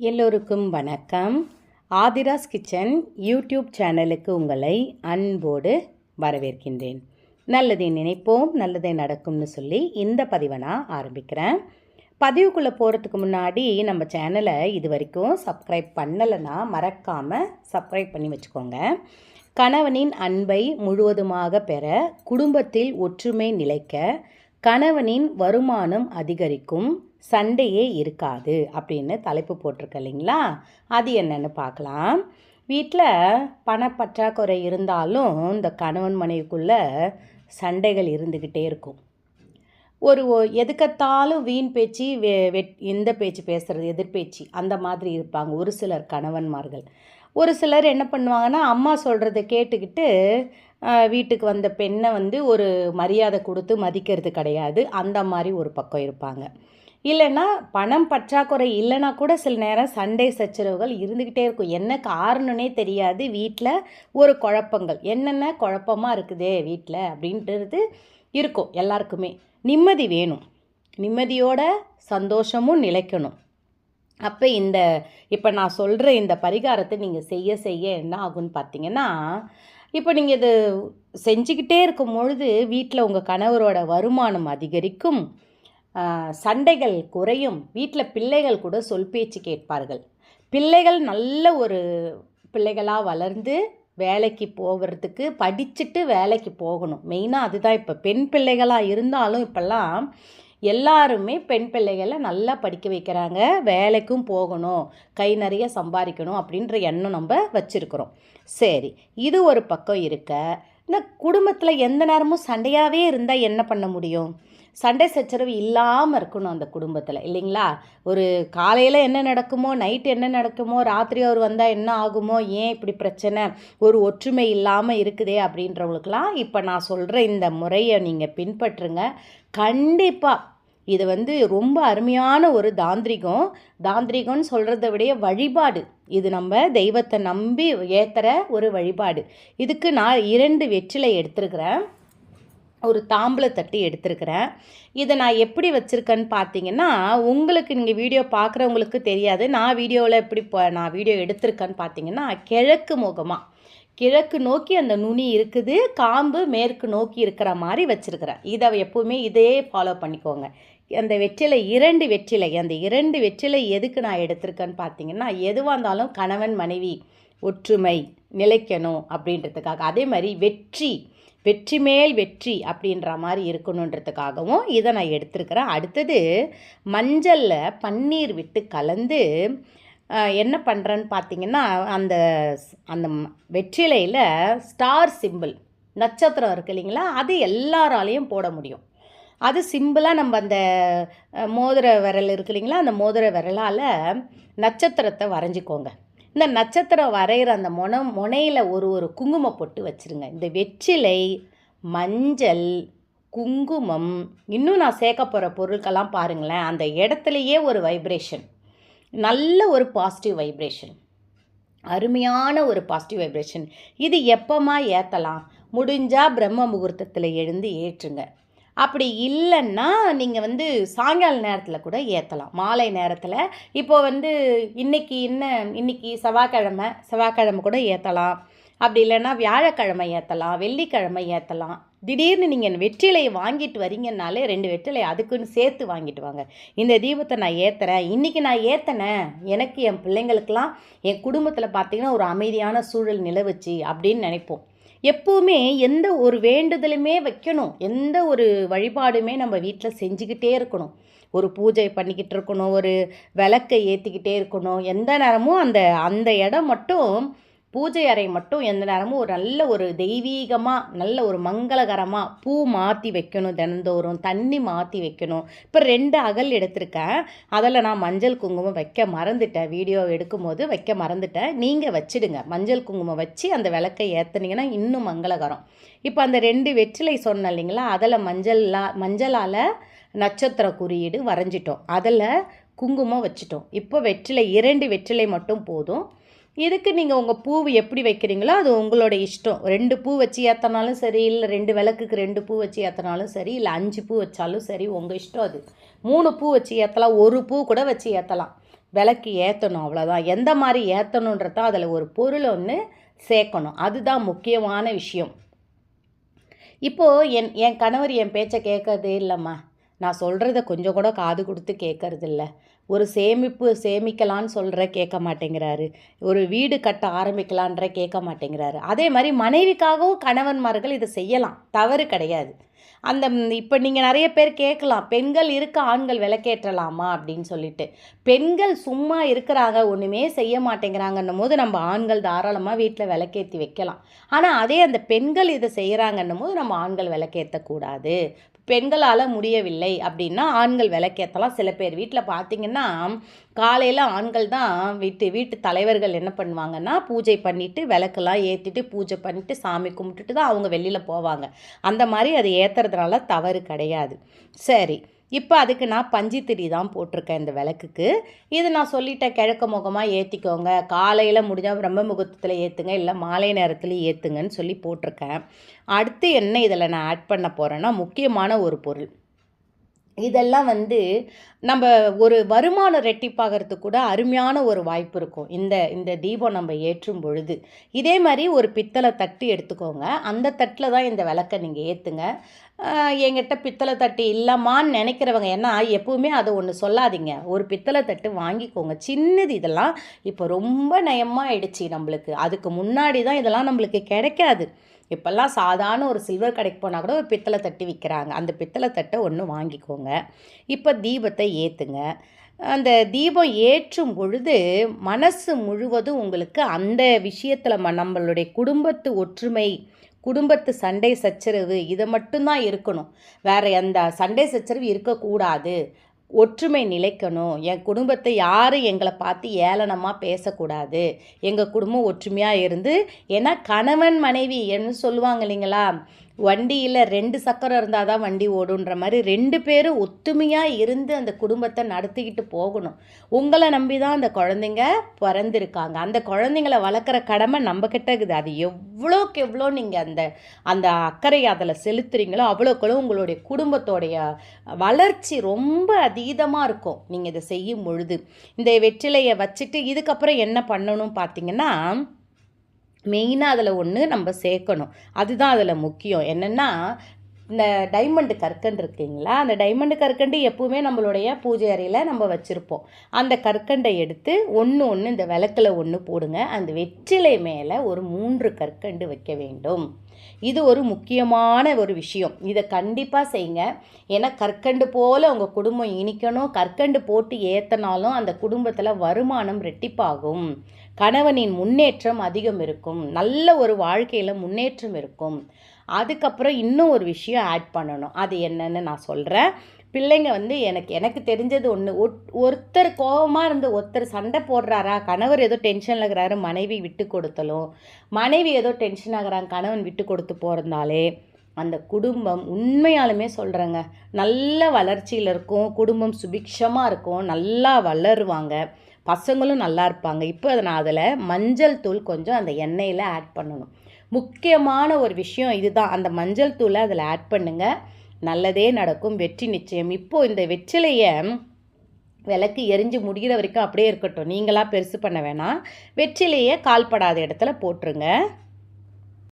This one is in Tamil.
எல்லோருக்கும் வணக்கம். ஆதிராஸ் கிச்சன் யூடியூப் சேனலுக்கு உங்களை அன்போடு வரவேற்கின்றேன். நல்லதை நினைப்போம் நல்லதே நடக்கும்னு சொல்லி இந்த பதிவை நான் ஆரம்பிக்கிறேன். பதிவுக்குள்ளே போகிறதுக்கு முன்னாடி நம்ம சேனலை இது வரைக்கும் சப்ஸ்கிரைப் பண்ணலைன்னா மறக்காமல் சப்ஸ்கிரைப் பண்ணி வச்சுக்கோங்க. கணவனின் அன்பை முழுவதுமாக பெற குடும்பத்தில் ஒற்றுமை நிலைக்க கணவனின் வருமானம் அதிகரிக்கும். சண்டையே இருக்காது அப்படின்னு தலைப்பு போட்டிருக்க இல்லைங்களா? அது என்னன்னு பார்க்கலாம். வீட்டில் பணப்பற்றாக்குறை இருந்தாலும் இந்த கணவன் மனைவிக்குள்ள சண்டைகள் இருந்துக்கிட்டே இருக்கும். ஒரு ஒ- எதுக்கத்தாலும் வீண் பேச்சு வெ வெட் இந்த பேச்சு பேசுகிறது எதிர்பேச்சு அந்த மாதிரி இருப்பாங்க ஒரு சிலர் கணவன்மார்கள். ஒரு சிலர் என்ன பண்ணுவாங்கன்னா அம்மா சொல்கிறத கேட்டுக்கிட்டு வீட்டுக்கு வந்த பெண்ணை வந்து ஒரு மரியாதை கொடுத்து மதிக்கிறது கிடையாது. அந்த மாதிரி ஒரு பக்கம் இருப்பாங்க. இல்லைன்னா பணம் பற்றாக்குறை இல்லைன்னா கூட சில நேரம் சண்டை சச்சரவுகள் இருந்துக்கிட்டே இருக்கும். என்ன காரணம்னே தெரியாது. வீட்டில் ஒரு குழப்பங்கள். என்னென்ன குழப்பமாக இருக்குதே வீட்டில் அப்படின்றது இருக்கும் எல்லாருக்குமே. நிம்மதி வேணும். நிம்மதியோட சந்தோஷமும் நிலைக்கணும். அப்போ இந்த இப்போ நான் சொல்கிற இந்த பரிகாரத்தை நீங்கள் செய்ய செய்ய என்ன ஆகும்னு பார்த்தீங்கன்னா இப்போ நீங்கள் இது செஞ்சுக்கிட்டே இருக்கும் பொழுது வீட்டில் உங்கள் கணவரோட வருமானம் அதிகரிக்கும். சண்டைகள் குறையும். வீட்டில் பிள்ளைகள் கூட சொல் பேச்சு கேட்பார்கள். பிள்ளைகள் நல்ல ஒரு பிள்ளைகளாக வளர்ந்து வேலைக்கு போகிறதுக்கு படிச்சுட்டு வேலைக்கு போகணும். மெயினாக அதுதான். இப்போ பெண் பிள்ளைகளாக இருந்தாலும் இப்போல்லாம் எல்லாருமே பெண் பிள்ளைகளை நல்லா படிக்க வைக்கிறாங்க. வேலைக்கும் போகணும். கை நிறைய சம்பாதிக்கணும் அப்படின்ற எண்ணம் நம்ம வச்சுருக்குறோம். சரி இது ஒரு பக்கம் இருக்க. இந்த குடும்பத்தில் எந்த நேரமும் சண்டையாகவே இருந்தால் என்ன பண்ண முடியும்? சண்டை சச்சரவு இல்லாமல் இருக்கணும் அந்த குடும்பத்தில் இல்லைங்களா? ஒரு காலையில் என்ன நடக்குமோ நைட் என்ன நடக்குமோ ராத்திரி அவர் வந்தால் என்ன ஆகுமோ ஏன் இப்படி பிரச்சனை ஒரு ஒற்றுமை இல்லாமல் இருக்குதே அப்படின்றவங்களுக்கெல்லாம் இப்போ நான் சொல்கிற இந்த முறையை நீங்கள் பின்பற்றுங்க. கண்டிப்பாக இது வந்து ரொம்ப அருமையான ஒரு தாந்திரிகம். தாந்திரிகம்னு சொல்கிறத விட வழிபாடு. இது நம்ம தெய்வத்தை நம்பி ஏற்றுற ஒரு வழிபாடு. இதுக்கு நான் இரண்டு வெற்றிலை எடுத்துருக்குறேன். ஒரு தாம்பளை தட்டி எடுத்திருக்கிறேன். இதை நான் எப்படி வச்சுருக்கேன்னு பார்த்தீங்கன்னா உங்களுக்கு நீங்கள் வீடியோ பார்க்குறவங்களுக்கு தெரியாது. நான் வீடியோவில் எப்படி நான் வீடியோ எடுத்திருக்கேன்னு பார்த்தீங்கன்னா கிழக்கு முகமாக கிழக்கு நோக்கி அந்த நுனி இருக்குது. காம்பு மேற்கு நோக்கி இருக்கிற மாதிரி வச்சுருக்கிறேன். இதை எப்போவுமே இதே ஃபாலோ பண்ணிக்கோங்க. அந்த வெற்றிலை இரண்டு வெற்றிலை அந்த இரண்டு வெற்றிலை எதுக்கு நான் எடுத்திருக்கேன்னு பார்த்தீங்கன்னா எதுவாக இருந்தாலும் கணவன் மனைவி ஒற்றுமை நிலைக்கணும் அப்படின்றதுக்காக. அதே மாதிரி வெற்றி வெற்றி மேல் வெற்றி அப்படின்ற மாதிரி இருக்கணுன்றதுக்காகவும் இதை நான் எடுத்திருக்கிறேன். அடுத்தது மஞ்சளில் பன்னீர் விட்டு கலந்து என்ன பண்ணுறேன்னு பார்த்தீங்கன்னா அந்த ஸ்- அந்த வெற்றிலையில் ஸ்டார் சிம்பிள் நட்சத்திரம் இருக்கு இல்லைங்களா? அது எல்லாராலையும் போட முடியும். அது சிம்பிளாக நம்ம அந்த மோதிர விரல் இருக்கு இல்லைங்களா? அந்த மோதிர விரலால் நட்சத்திரத்தை வரைஞ்சிக்கோங்க. இந்த நட்சத்திரம் வரைகிற அந்த முனை முனையில் ஒரு ஒரு குங்குமம் பொட்டு வச்சுருங்க. இந்த வெற்றிலை மஞ்சள் குங்குமம் இன்னும் நான் சேர்க்க போகிற பொருட்கள்லாம் பாருங்களேன். அந்த இடத்துலையே ஒரு வைப்ரேஷன் நல்ல ஒரு பாசிட்டிவ் வைப்ரேஷன் அருமையான ஒரு பாசிட்டிவ் வைப்ரேஷன் இது எப்போமா ஏற்றலாம் முடிஞ்சால் பிரம்ம முகூர்த்தத்தில் எழுந்து ஏற்றுங்க. அப்படி இல்லைன்னா நீங்கள் வந்து சாயங்கால நேரத்தில் கூட ஏற்றலாம் மாலை நேரத்தில் இப்போ வந்து இன்னைக்கு என்ன இன்னைக்கு செவ்வாய்க்கிழமை செவ்வாய்க்கிழமை கூட ஏற்றலாம் அப்படி இல்லைன்னா வியாழக்கிழமை ஏற்றலாம் வெள்ளிக்கிழமை ஏற்றலாம் திடீர்னு நீங்கள் வெற்றிலையை வாங்கிட்டு வரீங்கன்னாலே ரெண்டு வெற்றிலை அதுக்குன்னு சேர்த்து வாங்கிட்டு வாங்க. இந்த தீபத்தை நான் ஏற்றுறேன் இன்றைக்கி நான் ஏற்றினேன் எனக்கு என் பிள்ளைங்களுக்கெல்லாம் என் குடும்பத்தில் பார்த்தீங்கன்னா ஒரு அமைதியான சூழல் நிலவுச்சு அப்படின்னு நினைப்போம். எப்போவுமே எந்த ஒரு வேண்டுதலுமே வைக்கணும். எந்த ஒரு வழிபாடுமே நம்ம வீட்டில் செஞ்சுக்கிட்டே இருக்கணும். ஒரு பூஜை பண்ணிக்கிட்டு இருக்கணும் ஒரு விளக்கை ஏற்றிக்கிட்டே இருக்கணும். எந்த நேரமும் அந்த அந்த இடம் மட்டும் பூஜை அறை மட்டும் எந்த நேரமும் ஒரு நல்ல ஒரு தெய்வீகமாக நல்ல ஒரு மங்களகரமாக பூ மாற்றி வைக்கணும் தினந்தோறும் தண்ணி மாற்றி வைக்கணும். இப்போ ரெண்டு அகல் எடுத்திருக்கேன். அதில் நான் மஞ்சள் குங்குமம் வைக்க மறந்துட்டேன். வீடியோ எடுக்கும்போது வைக்க மறந்துட்டேன். நீங்கள் வச்சிடுங்க. மஞ்சள் குங்குமம் வச்சு அந்த விளக்கை ஏற்றுனீங்கன்னா இன்னும் மங்களகரம். இப்போ அந்த ரெண்டு வெற்றிலை சொன்னேன் இல்லைங்களா? அதில் மஞ்சளா மஞ்சளால் நட்சத்திர குறியீடு வரைஞ்சிட்டோம். அதில் குங்குமம் வச்சுட்டோம். இப்போ வெற்றிலை இரண்டு வெற்றிலை மட்டும் போதும். இதுக்கு நீங்கள் உங்கள் பூ எப்படி வைக்கிறீங்களோ அது உங்களோட இஷ்டம். ரெண்டு பூ வச்சு ஏற்றினாலும் சரி இல்லை ரெண்டு விளக்குக்கு ரெண்டு பூ வச்சு ஏற்றினாலும் சரி இல்லை அஞ்சு பூ வச்சாலும் சரி உங்கள் இஷ்டம் அது. மூணு பூ வச்சு ஏற்றலாம் ஒரு பூ கூட வச்சு ஏற்றலாம் விளக்கு ஏற்றணும் அவ்வளோதான் எந்த மாதிரி ஏற்றணுன்றத அதில் ஒரு பொருள் ஒன்று சேர்க்கணும். அதுதான் முக்கியமான விஷயம். இப்போது என் என் கணவர் என் பேச்சை கேட்கறதே இல்லைம்மா. நான் சொல்கிறத கொஞ்சம் கூட காது கொடுத்து கேட்கறதில்ல ஒரு சேமிப்பு சேமிக்கலான்னு சொல்கிற கேட்க மாட்டேங்கிறாரு. ஒரு வீடு கட்ட ஆரம்பிக்கலான்ற கேட்க மாட்டேங்கிறாரு. அதே மாதிரி மனைவிக்காகவும் கணவன்மார்கள் இதை செய்யலாம். தவறு கிடையாது. அந்த இப்போ நீங்கள் நிறைய பேர் கேட்கலாம். பெண்கள் இருக்க ஆண்கள் விளக்கேற்றலாமா அப்படின்னு சொல்லிட்டு. பெண்கள் சும்மா இருக்கிறாங்க ஒன்றுமே செய்ய மாட்டேங்கிறாங்கன்னும் போது நம்ம ஆண்கள் தாராளமாக வீட்டில் விளக்கேற்றி வைக்கலாம். ஆனால் அதே அந்த பெண்கள் இதை செய்கிறாங்கன்னும் போது நம்ம ஆண்கள் விளக்கேற்றக்கூடாது பெண்களால் முடியவில்லை அப்படின்னா ஆண்கள் விளக்கேற்றலாம் சில பேர் வீட்டில் பார்த்தீங்கன்னா காலையில் ஆண்கள் தான் வீட்டு வீட்டு தலைவர்கள் என்ன பண்ணுவாங்கன்னா பூஜை பண்ணிவிட்டு விளக்கெல்லாம் ஏற்றிட்டு பூஜை பண்ணிவிட்டு சாமி கும்பிட்டுட்டு தான் அவங்க வெளியில் போவாங்க. அந்த மாதிரி அது ஏற்றுறதுனால தவறு கிடையாது. சரி. இப்போ அதுக்கு நான் பஞ்சித்திரி தான் போட்டிருக்கேன் இந்த விளக்குக்கு. இது நான் சொல்லிட்டேன் கிழக்கு முகமாக ஏற்றிக்கோங்க காலையில் முடிஞ்சால் பிரம்ம முகூர்த்தத்தில் ஏற்றுங்க இல்லை மாலை நேரத்தில் ஏற்றுங்கன்னு சொல்லி போட்டிருக்கேன். அடுத்து என்ன இதில் நான் ஆட் பண்ண போகிறேன்னா முக்கியமான ஒரு பொருள். இதெல்லாம் வந்து நம்ம ஒரு வருமானம் ரெட்டிப்பாகிறதுக்கு கூட அருமையான ஒரு வாய்ப்பு இருக்கும். இந்த இந்த தீபம் நம்ம ஏற்றும் பொழுது. இதே மாதிரி ஒரு பித்தளை தட்டு எடுத்துக்கோங்க. அந்த தட்டில் தான் இந்த விளக்கை நீங்கள் ஏற்றுங்க என்கிட்ட பித்தளை தட்டு இல்லைம்மான்னு நினைக்கிறவங்க ஏன்னா எப்பவுமே அதை ஒன்று சொல்லாதீங்க. ஒரு பித்தளை தட்டு வாங்கிக்கோங்க. சின்னது இதெல்லாம் இப்போ ரொம்ப நயமாக ஆயிடுச்சு நம்மளுக்கு. அதுக்கு முன்னாடி தான் இதெல்லாம் நம்மளுக்கு கிடைக்காது. இப்போல்லாம் சாதாரண ஒரு சில்வர் கடைக்கு போனால் கூட ஒரு பித்தளை தட்டி விற்கிறாங்க அந்த பித்தளை தட்டை ஒன்று வாங்கிக்கோங்க. இப்போ தீபத்தை ஏற்றுங்க அந்த தீபம் ஏற்றும் பொழுது மனசு முழுவதும் உங்களுக்கு அந்த விஷயத்தில் ம நம்மளுடைய குடும்பத்து ஒற்றுமை குடும்பத்து சண்டை சச்சரவு இதை மட்டும்தான் இருக்கணும். வேறு எந்த சண்டை சச்சரவு இருக்கக்கூடாது. ஒற்றுமை நிலைக்கணும். என் குடும்பத்தை யாரும் எங்களை பார்த்து ஏளனமாக பேசக்கூடாது? எங்கள் குடும்பம் ஒற்றுமையாக இருந்து ஏன்னா கணவன் மனைவி என்ன சொல்லுவாங்க இல்லைங்களா? வண்டியில் ரெண்டு சக்கரம் இருந்தால் தான் வண்டி ஓடுன்ற மாதிரி ரெண்டு பேரும் ஒத்துமையாக இருந்து அந்த குடும்பத்தை நடத்திக்கிட்டு போகணும். உங்களை நம்பி தான் அந்த குழந்தைங்க பிறந்திருக்காங்க. அந்த குழந்தைங்கள வளர்க்குற கடமை நம்மக்கிட்ட இருக்குது. அது எவ்வளோக்கு எவ்வளோ நீங்கள் அந்த அந்த அக்கறை அதில் செலுத்துறீங்களோ அவ்வளோக்களும் உங்களுடைய குடும்பத்தோடைய வளர்ச்சி ரொம்ப அதீதமாக இருக்கும். நீங்கள் இதை செய்யும் பொழுது. இந்த வெற்றிலையை வச்சுட்டு இதுக்கப்புறம் என்ன பண்ணணும் பார்த்தீங்கன்னா மெயினாக அதில் ஒன்று நம்ம சேர்க்கணும். அதுதான் அதில் முக்கியம். என்னென்னா இந்த டைமண்டு கற்கண்டு இருக்குங்களா? அந்த டைமண்டு கற்கண்டு எப்பவுமே நம்மளுடைய பூஜை அறையில் நம்ம வச்சுருப்போம். அந்த கற்கண்டை எடுத்து ஒன்று ஒன்று இந்த விளக்கில் ஒன்று போடுங்க. அந்த வெற்றிலை மேலே ஒரு மூன்று கற்கண்டு வைக்க வேண்டும். இது ஒரு முக்கியமான ஒரு விஷயம். இதை கண்டிப்பாக செய்யுங்க ஏன்னா கற்கண்டு போல் உங்கள் குடும்பம் இனிக்கணும். கற்கண்டு போட்டு ஏற்றினாலும் அந்த குடும்பத்தில் வருமானம் ரெட்டிப்பாகும். கணவனின் முன்னேற்றம் அதிகம் இருக்கும். நல்ல ஒரு வாழ்க்கையில் முன்னேற்றம் இருக்கும். அதுக்கப்புறம் இன்னும் ஒரு விஷயம் ஆட் பண்ணணும். அது என்னன்னு நான் சொல்கிறேன் பிள்ளைங்க வந்து எனக்கு எனக்கு தெரிஞ்சது ஒன்று ஒருத்தர் கோபமாக இருந்து ஒருத்தர் சண்டை போடுறாரா? கணவர் ஏதோ டென்ஷனில் இருக்கிறாரு மனைவி விட்டு கொடுத்தலும். மனைவி ஏதோ டென்ஷன் ஆகிறாங்க கணவன் விட்டு கொடுத்து போகிறதாலே அந்த குடும்பம் உண்மையாலுமே சொல்கிறேங்க நல்ல வளர்ச்சியில் இருக்கும். குடும்பம் சுபிக்ஷமாக இருக்கும். நல்லா வளருவாங்க. பசங்களும் நல்லா இருப்பாங்க. இப்போ நான் அதில் மஞ்சள் தூள் கொஞ்சம் அந்த எண்ணெயில் ஆட் பண்ணணும். முக்கியமான ஒரு விஷயம் இதுதான். அந்த மஞ்சள் தூளை அதில் ஆட் பண்ணுங்கள் நல்லதே நடக்கும். வெற்றி நிச்சயம். இப்போது இந்த வெற்றிலையை விளக்கு எரிஞ்சு முடிகிற வரைக்கும் அப்படியே இருக்கட்டும். நீங்களாக பெருசு பண்ண வேணாம். வெற்றிலையே கால்படாத இடத்துல போட்டுருங்க.